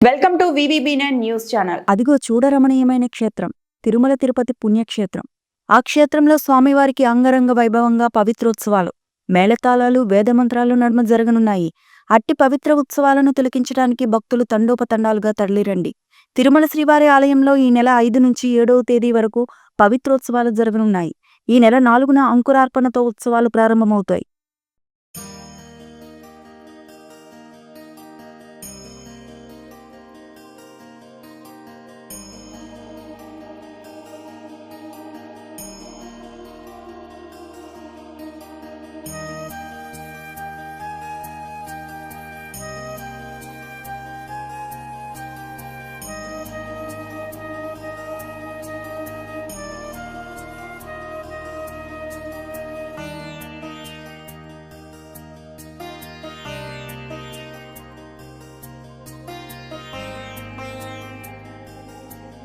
Welcome to news channel. అదిగో చూడరమణీయమైన క్షేత్రం తిరుమల తిరుపతి పుణ్యక్షేత్రం. ఆ క్షేత్రంలో స్వామివారికి అంగరంగ వైభవంగా పవిత్రోత్సవాలు మేళతాళాలు వేదమంత్రాలు నడుమ జరగనున్నాయి. అట్టి పవిత్ర ఉత్సవాలను తిలకించడానికి భక్తులు తండోపతండాలుగా తరలిరండి. తిరుమల శ్రీవారి ఆలయంలో ఈ నెల ఐదు నుంచి ఏడవ తేదీ వరకు పవిత్రోత్సవాలు జరగనున్నాయి. ఈ నెల నాలుగున అంకురార్పణతో ఉత్సవాలు ప్రారంభమవుతాయి.